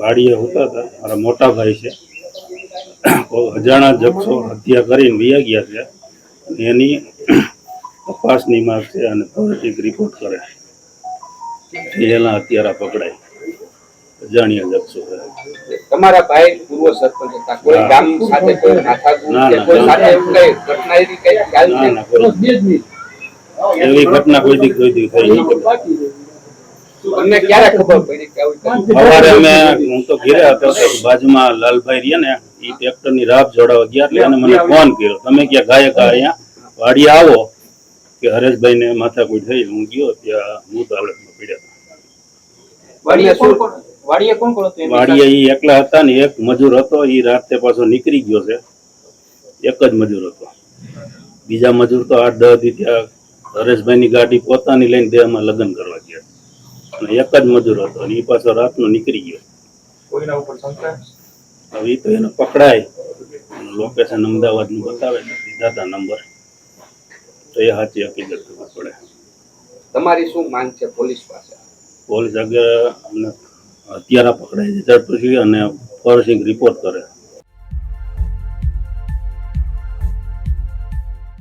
વાડીએ હોતા હતા. મારા મોટા ભાઈ છે. અજાણા જક્ષો હત્યા કરીને વયા ગયા છે. અને એની તપાસની માંગ છે અને ફોરેન્સિક રિપોર્ટ કરે એના હત્યારા પકડાય. અજાણ્યા જક્ષો તમારા ભાઈ પૂર્વ સરપંચ હતા. કોઈ ગામ સાથે કોઈ સાથે ઘટના એવી કઈ ખ્યાલ છે? કોઈ. એવી ઘટના કોઈ દી કોઈ દી થઈ નહીં તમને ક્યારે ખબર પડી કે? સવારે અમે હું તો ઘેરે હતો બાજુમાં લાલભાઈ રહ્યા ને એ ટ્રેક્ટરની રાબ જોડાવા ગયા એટલે મને ફોન કર્યો. તમે ક્યાં ગાયક અહીંયા? વાડી આવો. કે હરેશભાઈ ને માથાકૂટ થઈ હું ગયો ત્યાં પડ્યા કોણ હતું એમની વાડીએ ઈ એકલા હતા ને એક મજૂર હતો એ રાતે પાછો નીકળી ગયો છે. એક જ મજૂર હતો. બીજા મજૂર તો આઠ દસથી ત્યાં હરેશભાઈ ની ગાડી પોતાની લઈને દેહમાં લગ્ન કરો અને એક જ મજૂર હતો અને એ પાછો રાતનો નીકળી ગયો. કોઈના ઉપર શંકા? હવે એ તો એને પકડાય. લોકેશન અમદાવાદનું બતાવે હતા નંબર. તો એ સાચી હકીકત ખબર પડે. તમારી શું માંગ છે પોલીસ પાસે? પોલીસ આગળ અમને હત્યારા પકડાય છે. પછી અને ફોરેન્સિક રિપોર્ટ કરે.